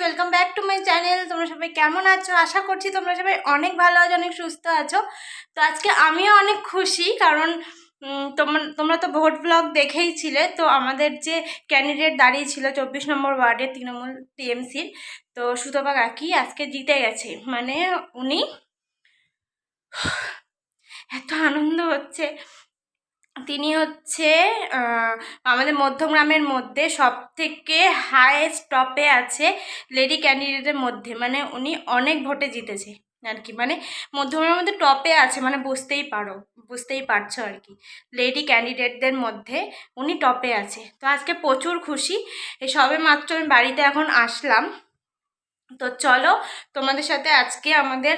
Welcome back to my channel তোমরা সবাই কেমন আছো? আশা করছি তোমরা সবাই অনেক ভালো আছো, অনেক সুস্থ আছো। তো আজকে আমিও অনেক খুশি কারণ তোমরা তোমরা তো ভোট ব্লগ দেখেই ছিলে। তো আমাদের যে ক্যান্ডিডেট দাঁড়িয়ে ছিল চব্বিশ নম্বর ওয়ার্ডে তৃণমূল টিএমসির তো সুতপা কাকি আজকে জিতে গেছে। মানে উনি এত আনন্দ হচ্ছে। তিনি হচ্ছে আমাদের মধ্যমগ্রামের মধ্যে সব থেকে হায়েস্ট টপে আছে লেডি ক্যান্ডিডেটের মধ্যে। মানে উনি অনেক ভোটে জিতেছে আর কি। মানে মধ্যমগ্রামের মধ্যে টপে আছে মানে বুঝতেই পারো, বুঝতেই পারছ আর কি। লেডি ক্যান্ডিডেটদের মধ্যে উনি টপে আছে। তো আজকে প্রচুর খুশি। এই সবে মাত্র আমি বাড়িতে এখন আসলাম। তো চলো তোমাদের সাথে আজকে আমাদের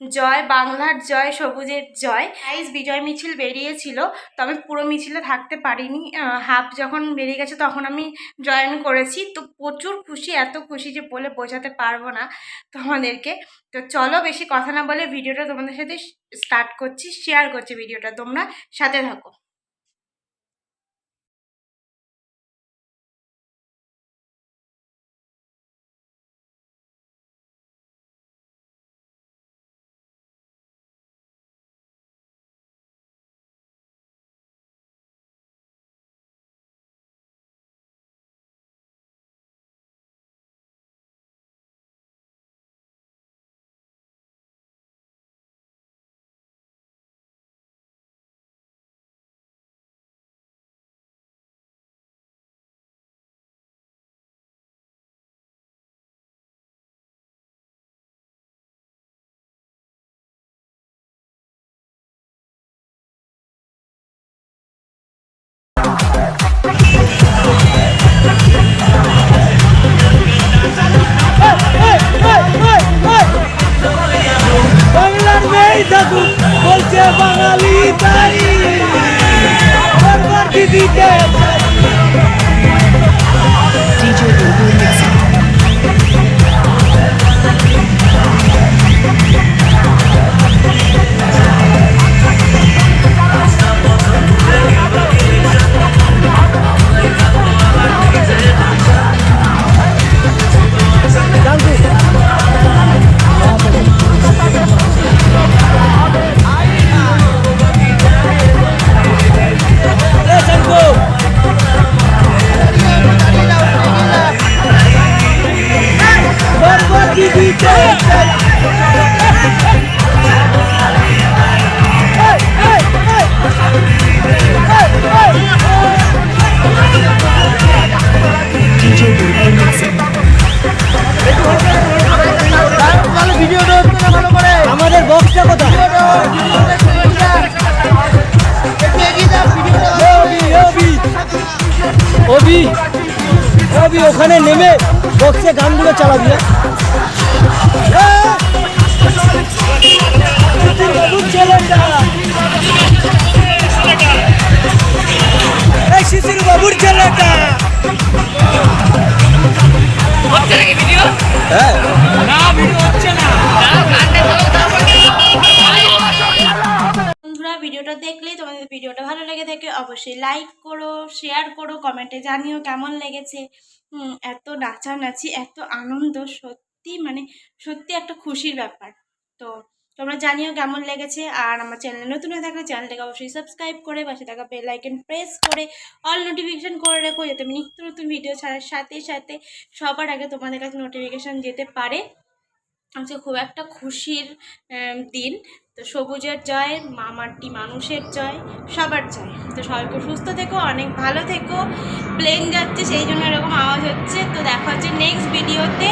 জয়, বাংলার জয়, সবুজের জয়। আইস বিজয় মিছিল বেরিয়েছিল, তো আমি পুরো মিছিলে থাকতে পারিনি। হাফ যখন বেরিয়ে গেছে তখন আমি জয়েন করেছি। তো প্রচুর খুশি, এত খুশি যে বলে বোঝাতে পারব না তোমাদেরকে। তো চলো বেশি কথা না বলে ভিডিওটা তোমাদের সাথে স্টার্ট করছি শেয়ার করছি ভিডিওটা। তোমরা সাথে থাকো। আমাদের বক্সটা ওখানে নেমে বক্সে গানগুলো চালাবি বাবুর ছেলেটা। হ্যাঁ। বন্ধুরা ভিডিওটা দেখলেই তোমাদের ভিডিওটা ভালো লেগে থাকে অবশ্যই লাইক করো শেয়ার করো কমেন্টে জানিও কেমন লেগেছে। হুম, এত নাচানাচি এত আনন্দ সত্যি মানে সত্যি একটা খুশির ব্যাপার। তো তোমরা জানিও কেমন লেগেছে। আর আমার চ্যানেলে নতুন হয়ে থাকলে চ্যানেলটাকে অবশ্যই সাবস্ক্রাইব করে, পাশে থাকা বেল আইকন প্রেস করে অল নোটিফিকেশান করে রেখো যাতে আমি নিত্য নতুন ভিডিও ছাড়ার সাথে সাথে সবার আগে তোমাদের কাছে নোটিফিকেশান যেতে পারে। আজকে খুব একটা খুশির দিন। তো সবুজের জয় মামারটি মানুষের জয়, সবার জয়। তো সবাই খুব সুস্থ থেকো, অনেক ভালো থেকো। প্লেন যাচ্ছে, সেই জন্য এরকম আওয়াজ হচ্ছে। তো দেখা হচ্ছে নেক্সট ভিডিওতে